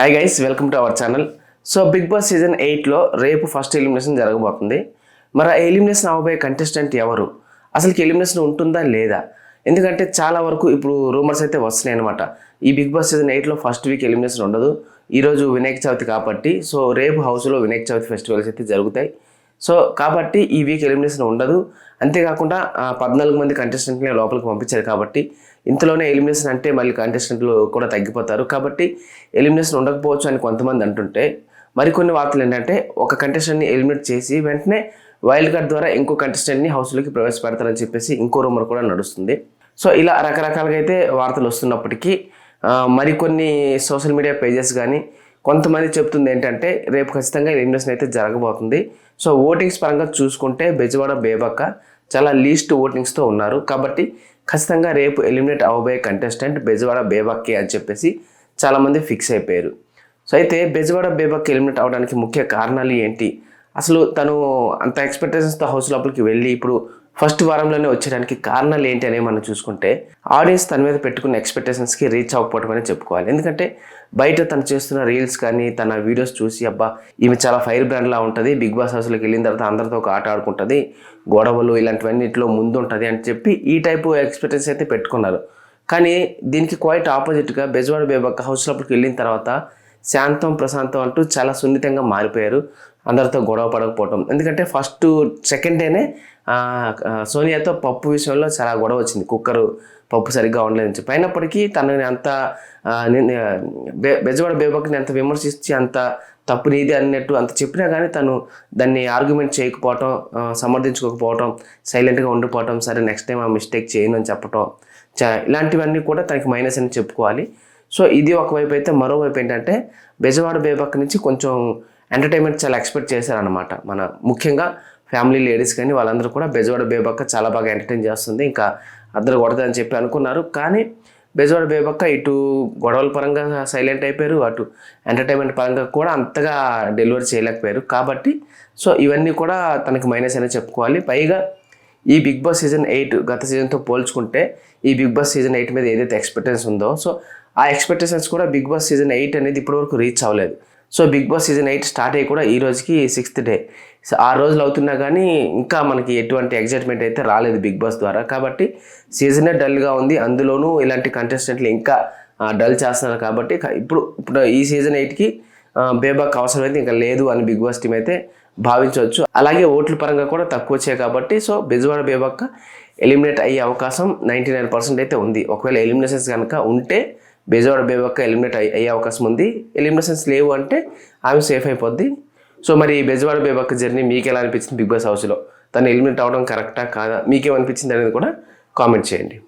Hi guys welcome to our channel so Bigg Boss season ఎయిట్లో రేపు first elimination జరగబోతుంది. మరి ఆ ఎలిమినేషన్ అవ్వబోయే కంటెస్టెంట్ ఎవరు? అసలుకి ఎలిమినేషన్ ఉంటుందా లేదా? ఎందుకంటే చాలా వరకు ఇప్పుడు రూమర్స్ అయితే వస్తున్నాయి అనమాట ఈ బిగ్ బాస్ సీజన్ ఎయిట్లో ఫస్ట్ వీక్ ఎలిమినేషన్ ఉండదు. ఈరోజు వినాయక చవితి కాబట్టి సో రేపు హౌస్లో వినాయక చవితి ఫెస్టివల్స్ అయితే జరుగుతాయి. సో కాబట్టి ఈ వీక్ ఎలిమినేషన్ ఉండదు. అంతేకాకుండా పద్నాలుగు మంది కంటెస్టెంట్ని లోపలికి పంపించారు కాబట్టి ఇంతలోనే ఎలిమినేషన్ అంటే మళ్ళీ కంటెస్టెంట్లు కూడా తగ్గిపోతారు. కాబట్టి ఎలిమినేషన్ ఉండకపోవచ్చు అని కొంతమంది అంటుంటే మరికొన్ని వార్తలు ఏంటంటే ఒక కంటెస్టెంట్ని ఎలిమినేట్ చేసి వెంటనే వైల్డ్ కార్డ్ ద్వారా ఇంకో కంటెస్టెంట్ని హౌస్లోకి ప్రవేశపెడతారని చెప్పేసి ఇంకో రూమర్ కూడా నడుస్తుంది. సో ఇలా రకరకాలుగా అయితే వార్తలు వస్తున్నప్పటికీ మరికొన్ని సోషల్ మీడియా పేజెస్ కానీ కొంతమంది చెప్తుంది ఏంటంటే రేపు ఖచ్చితంగా ఎలిమినేషన్ అయితే జరగబోతుంది. సో ఓటింగ్స్ పరంగా చూసుకుంటే బెజవాడ బేబక్క చాలా లీస్ట్ ఓటింగ్స్తో ఉన్నారు. కాబట్టి ఖచ్చితంగా రేపు ఎలిమినేట్ అవబోయే కంటెస్టెంట్ బెజవాడ బేబక్కే అని చెప్పేసి చాలామంది ఫిక్స్ అయిపోయారు. సో అయితే బెజవాడ బేబక్ ఎలిమినేట్ అవడానికి ముఖ్య కారణాలు ఏంటి? అసలు తను అంత ఎక్స్పెక్టేషన్స్తో హౌస్ లోపలికి వెళ్ళి ఇప్పుడు ఫస్ట్ వారంలోనే వచ్చేయడానికి కారణాలు ఏంటి అనేవి మనం చూసుకుంటే ఆడియన్స్ తన మీద పెట్టుకున్న ఎక్స్పెక్టేషన్స్కి రీచ్ అవ్వకపోవడం అని చెప్పుకోవాలి. ఎందుకంటే బయట తను చేస్తున్న రీల్స్ కానీ తన వీడియోస్ చూసి అబ్బా ఈమె చాలా ఫైర్ బ్రాండ్లా ఉంటుంది బిగ్ బాస్ హౌస్లోకి వెళ్ళిన తర్వాత అందరితో ఒక ఆట ఆడుకుంటుంది గొడవలు ఇలాంటివన్నిటిలో ముందు ఉంటుంది అని చెప్పి ఈ టైపు ఎక్స్పెక్టేషన్ అయితే పెట్టుకున్నారు. కానీ దీనికి క్వైట్ ఆపోజిట్గా బెజవాడ బేబక్క హౌస్ లోపలికి వెళ్ళిన తర్వాత శాంతం ప్రశాంతం అంటూ చాలా సున్నితంగా మారిపోయారు. అందరితో గొడవ పడకపోవటం. ఎందుకంటే ఫస్ట్ సెకండ్ డేనే సోనియాతో పప్పు విషయంలో చాలా గొడవ వచ్చింది. కుక్కరు పప్పు సరిగ్గా ఉండలేదని చెప్పి. అయినప్పటికీ తనని అంత బెజవాడ బేబక్ని అంత విమర్శించి అంత తప్పు నీది అన్నట్టు అంత చెప్పినా కానీ తను దాన్ని ఆర్గ్యుమెంట్ చేయకపోవటం సమర్థించుకోకపోవటం సైలెంట్గా ఉండిపోవటం సరే నెక్స్ట్ టైం ఆ మిస్టేక్ చేయను అని చెప్పటం ఇలాంటివన్నీ కూడా తనకి మైనస్ అని చెప్పుకోవాలి. సో ఇది ఒకవైపు అయితే మరోవైపు ఏంటంటే బెజవాడ బేబక్ నుంచి కొంచెం ఎంటర్టైన్మెంట్ చాలా ఎక్స్పెక్ట్ చేశారనమాట మన ముఖ్యంగా ఫ్యామిలీ లేడీస్ కానీ వాళ్ళందరూ కూడా బెజవాడ బేబక్క చాలా బాగా ఎంటర్టైన్ చేస్తుంది. ఇంకా అద్దరు కొడదని చెప్పి అనుకున్నారు. కానీ బెజవాడ బేబక్క ఇటు గొడవల పరంగా సైలెంట్ అయిపోయారు. అటు ఎంటర్టైన్మెంట్ పరంగా కూడా అంతగా డెలివరీ చేయలేకపోయారు. కాబట్టి సో ఇవన్నీ కూడా తనకి మైనస్ అనే చెప్పుకోవాలి. పైగా ఈ బిగ్ బాస్ సీజన్ ఎయిట్ గత సీజన్తో పోల్చుకుంటే ఈ బిగ్ బాస్ సీజన్ ఎయిట్ మీద ఏదైతే ఎక్స్పెక్టెన్స్ ఉందో సో ఆ ఎక్స్పెక్టేషన్స్ కూడా బిగ్ బాస్ సీజన్ ఎయిట్ అనేది ఇప్పటివరకు రీచ్ అవ్వలేదు. So Bigg Boss season eight start అయ్యి కూడా ఈ రోజుకి సిక్స్త్ డే సో ఆ రోజులు అవుతున్నా కానీ ఇంకా మనకి ఎటువంటి ఎగ్జైట్మెంట్ అయితే రాలేదు బిగ్ బాస్ ద్వారా. కాబట్టి సీజనే డల్గా ఉంది. అందులోనూ ఇలాంటి కంటెస్టెంట్లు ఇంకా డల్ చేస్తున్నారు కాబట్టి ఇప్పుడు ఇప్పుడు ఈ సీజన్ ఎయిట్కి బేబాక్ అవసరం అయితే ఇంకా లేదు అని బిగ్ బాస్ టీం అయితే భావించవచ్చు. అలాగే ఓట్ల పరంగా కూడా తక్కువ వచ్చాయి కాబట్టి సో బెజవాడ బేబక్క ఎలిమినేట్ అయ్యే అవకాశం నైంటీ నైన్ పర్సెంట్ అయితే ఉంది. ఒకవేళ ఎలిమినేషన్స్ కనుక ఉంటే బెజవాడ బేబక్క ఎలిమినేట్ అయ్యే అవకాశం ఉంది. ఎలిమినేషన్స్ లేవు అంటే ఆమె సేఫ్ అయిపోద్ది. సో మరి బెజవాడ బేబక్క జర్నీ మీకు ఎలా అనిపించింది బిగ్ బాస్ హౌస్లో? తను ఎలిమినేట్ అవ్వడం కరెక్టా కాదా? మీకేమనిపించింది అనేది కూడా కామెంట్ చేయండి.